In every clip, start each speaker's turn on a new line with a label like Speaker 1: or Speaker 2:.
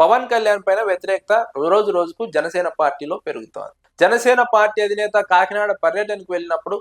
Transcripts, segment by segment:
Speaker 1: పవన్ కళ్యాణ్ పైన వ్యతిరేకత రోజు రోజుకు జనసేన పార్టీలో పెరుగుతోంది. జనసేన పార్టీ అధినేత కాకినాడ పర్యటనకు వెళ్ళినప్పుడు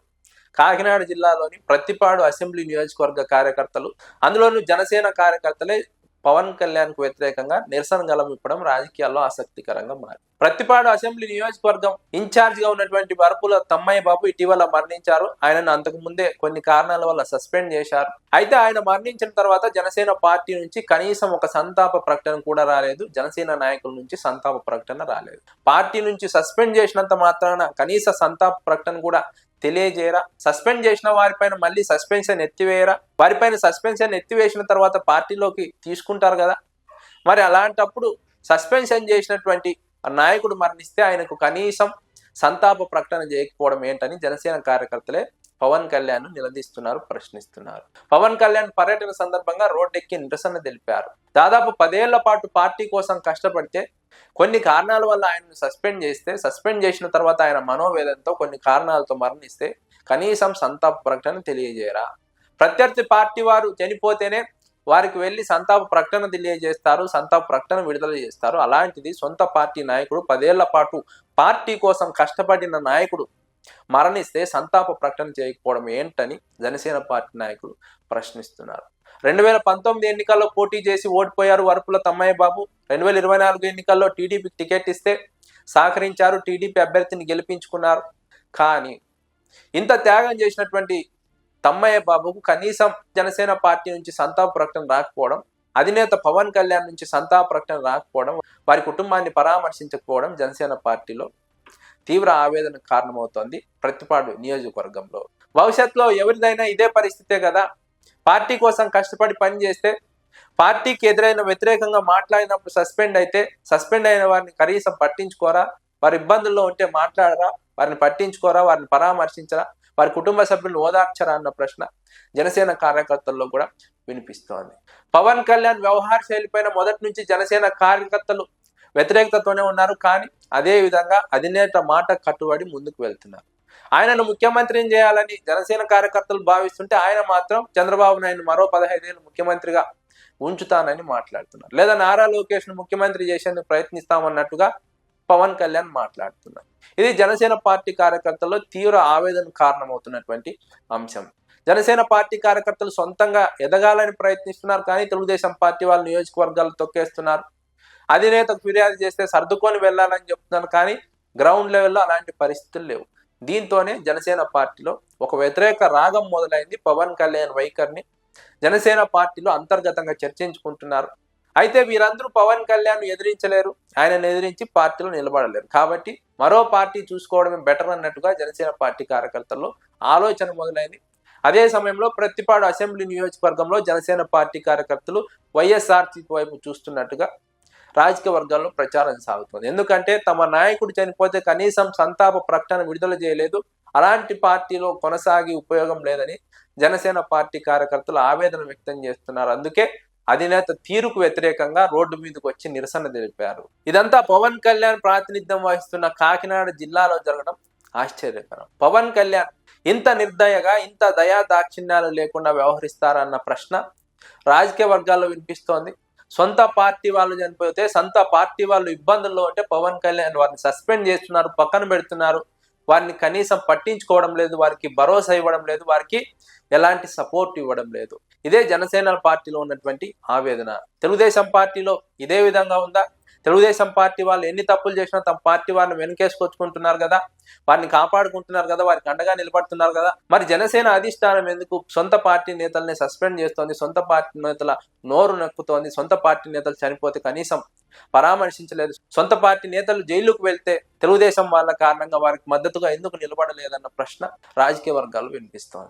Speaker 1: కాకినాడ జిల్లాలోని ప్రతిపాడు అసెంబ్లీ నియోజకవర్గ కార్యకర్తలు అందులోనూ జనసేన కార్యకర్తలే పవన్ కళ్యాణ్కు వ్యతిరేకంగా నిరసన గలం ఇప్పడం రాజకీయాల్లో ఆసక్తికరంగా మారింది. ప్రతిపాడు అసెంబ్లీ నియోజకవర్గం ఇన్ఛార్జ్గా ఉన్నటువంటి వరపుల తమ్మయ్య బాబు ఇటీవల మరణించారు. ఆయనను అంతకు ముందే కొన్ని కారణాల వల్ల సస్పెండ్ చేశారు. అయితే ఆయన మరణించిన తర్వాత జనసేన పార్టీ నుంచి కనీసం ఒక సంతాప ప్రకటన కూడా రాలేదు. జనసేన నాయకుల నుంచి సంతాప ప్రకటన రాలేదు. పార్టీ నుంచి సస్పెండ్ చేసినంత మాత్రాన కనీస సంతాప ప్రకటన కూడా తెలియజేయరా? సస్పెండ్ చేసిన వారిపైన మళ్ళీ సస్పెన్షన్ ఎత్తివేయరా? వారిపైన సస్పెన్షన్ ఎత్తివేసిన తర్వాత పార్టీలోకి తీసుకుంటారు కదా? మరి అలాంటప్పుడు సస్పెన్షన్ చేసినటువంటి నాయకుడు మరణిస్తే ఆయనకు కనీసం సంతాప ప్రకటన చేయకపోవడం ఏంటని జనసేన కార్యకర్తలే పవన్ కళ్యాణ్ నిలదీస్తున్నారు ప్రశ్నిస్తున్నారు. పవన్ కళ్యాణ్ పర్యటన సందర్భంగా రోడ్డెక్కి నిరసన తెలిపారు. దాదాపు పదేళ్ళ పాటు పార్టీ కోసం కష్టపడితే కొన్ని కారణాల వల్ల ఆయనను సస్పెండ్ చేస్తే సస్పెండ్ చేసిన తర్వాత ఆయన మనోవేదంతో కొన్ని కారణాలతో మరణిస్తే కనీసం సంతాప ప్రకటన తెలియజేయరా? ప్రత్యర్థి పార్టీ వారు చనిపోతేనే వారికి వెళ్ళి సంతాప ప్రకటన తెలియజేస్తారు సంతాప ప్రకటన విడుదల చేస్తారు. అలాంటిది సొంత పార్టీ నాయకుడు పదేళ్ళ పాటు పార్టీ కోసం కష్టపడిన నాయకుడు మరణిస్తే సంతాప ప్రకటన చేయకపోవడం ఏంటని జనసేన పార్టీ నాయకులు ప్రశ్నిస్తున్నారు. రెండు వేల పంతొమ్మిది ఎన్నికల్లో పోటీ చేసి ఓడిపోయారు వరపుల తమ్మయ్య బాబు. రెండు వేల ఇరవై నాలుగు ఎన్నికల్లో టీడీపీకి టికెట్ ఇస్తే సహకరించారు టీడీపీ అభ్యర్థిని గెలిపించుకున్నారు. కానీ ఇంత త్యాగం చేసినటువంటి తమ్మయ్య బాబుకు కనీసం జనసేన పార్టీ నుంచి సంతాప ప్రకటన రాకపోవడం అధినేత పవన్ కళ్యాణ్ నుంచి సంతాప ప్రకటన రాకపోవడం వారి కుటుంబాన్ని పరామర్శించకపోవడం జనసేన పార్టీలో తీవ్ర ఆవేదనకు కారణమవుతోంది ప్రతిపాడు నియోజకవర్గంలో. భవిష్యత్తులో ఎవరిదైనా ఇదే పరిస్థితే కదా? పార్టీ కోసం కష్టపడి పని చేస్తే పార్టీకి ఎదురైన వ్యతిరేకంగా మాట్లాడినప్పుడు సస్పెండ్ అయితే సస్పెండ్ అయిన వారిని కనీసం పట్టించుకోరా? వారి ఇబ్బందుల్లో ఉంటే మాట్లాడరా? వారిని పట్టించుకోరా? వారిని పరామర్శించరా? వారి కుటుంబ సభ్యులను ఓదార్చరా అన్న ప్రశ్న జనసేన కార్యకర్తల్లో కూడా వినిపిస్తోంది. పవన్ కళ్యాణ్ వ్యవహార శైలిపైన మొదటి నుంచి జనసేన కార్యకర్తలు వ్యతిరేకతతోనే ఉన్నారు కానీ అదే విధంగా అధినేత మాట కట్టుబడి ముందుకు వెళ్తున్నారు. ఆయనను ముఖ్యమంత్రిని చేయాలని జనసేన కార్యకర్తలు భావిస్తుంటే ఆయన మాత్రం చంద్రబాబు నాయుడు మరో పదహైదేళ్ళు ముఖ్యమంత్రిగా ఉంచుతానని మాట్లాడుతున్నారు. లేదా నారా లోకేష్ను ముఖ్యమంత్రి చేసేందుకు ప్రయత్నిస్తామన్నట్టుగా పవన్ కళ్యాణ్ మాట్లాడుతున్నారు. ఇది జనసేన పార్టీ కార్యకర్తల్లో తీవ్ర ఆవేదన కారణమవుతున్నటువంటి అంశం. జనసేన పార్టీ కార్యకర్తలు సొంతంగా ఎదగాలని ప్రయత్నిస్తున్నారు కానీ తెలుగుదేశం పార్టీ వాళ్ళ నియోజకవర్గాలు తొక్కేస్తున్నారు. అధినేతకు ఫిర్యాదు చేస్తే సర్దుకొని వెళ్ళాలని చెప్తున్నాను కానీ గ్రౌండ్ లెవెల్లో అలాంటి పరిస్థితులు లేవు. దీంతోనే జనసేన పార్టీలో ఒక వ్యతిరేక రాగం మొదలైంది పవన్ కళ్యాణ్ వైఖరిని. జనసేన పార్టీలో అంతర్గతంగా చర్చించుకుంటున్నారు. అయితే వీరందరూ పవన్ కళ్యాణ్ ఎదిరించలేరు. ఆయనను ఎదిరించి పార్టీలో నిలబడలేరు. కాబట్టి మరో పార్టీ చూసుకోవడమే బెటర్ అన్నట్టుగా జనసేన పార్టీ కార్యకర్తల్లో ఆలోచన మొదలైంది. అదే సమయంలో ప్రతిపాడు అసెంబ్లీ నియోజకవర్గంలో జనసేన పార్టీ కార్యకర్తలు వైఎస్ఆర్సీపీ వైపు చూస్తున్నట్టుగా రాజకీయ వర్గాల్లో ప్రచారం సాగుతుంది. ఎందుకంటే తమ నాయకుడు చనిపోతే కనీసం సంతాప ప్రకటన విడుదల చేయలేదు. అలాంటి పార్టీలో కొనసాగి ఉపయోగం లేదని జనసేన పార్టీ కార్యకర్తలు ఆవేదన వ్యక్తం చేస్తున్నారు. అందుకే అధినేత తీరుకు వ్యతిరేకంగా రోడ్డు మీదకి వచ్చి నిరసన తెలిపారు. ఇదంతా పవన్ కళ్యాణ్ ప్రాతినిధ్యం వహిస్తున్న కాకినాడ జిల్లాలో జరగడం ఆశ్చర్యకరం. పవన్ కళ్యాణ్ ఇంత నిర్దయగా ఇంత దయా దాక్షిణ్యాలు లేకుండా వ్యవహరిస్తారన్న ప్రశ్న రాజకీయ వర్గాల్లో వినిపిస్తోంది. సొంత పార్టీ వాళ్ళు చనిపోతే సొంత పార్టీ వాళ్ళు ఇబ్బందుల్లో ఉంటే పవన్ కళ్యాణ్ వారిని సస్పెండ్ చేస్తున్నారు పక్కన పెడుతున్నారు. వారిని కనీసం పట్టించుకోవడం లేదు వారికి భరోసా ఇవ్వడం లేదు వారికి ఎలాంటి సపోర్ట్ ఇవ్వడం లేదు. ఇదే జనసేన పార్టీలో ఉన్నటువంటి ఆవేదన. తెలుగుదేశం పార్టీలో ఇదే విధంగా ఉందా? తెలుగుదేశం పార్టీ వాళ్ళు ఎన్ని తప్పులు చేసినా తమ పార్టీ వాళ్ళని వెనుకేసుకొచ్చుకుంటున్నారు కదా వారిని కాపాడుకుంటున్నారు కదా వారికి అండగా నిలబడుతున్నారు కదా. మరి జనసేన అధిష్టానం ఎందుకు సొంత పార్టీ నేతల్ని సస్పెండ్ చేస్తోంది సొంత పార్టీ నేతల నోరు నొక్కుతోంది సొంత పార్టీ నేతలు చనిపోతే కనీసం పరామర్శించలేదు. సొంత పార్టీ నేతలు జైలుకు వెళ్తే తెలుగుదేశం వాళ్ళ కారణంగా వారికి మద్దతుగా ఎందుకు నిలబడలేదన్న ప్రశ్న రాజకీయ వర్గాలు వినిపిస్తోంది.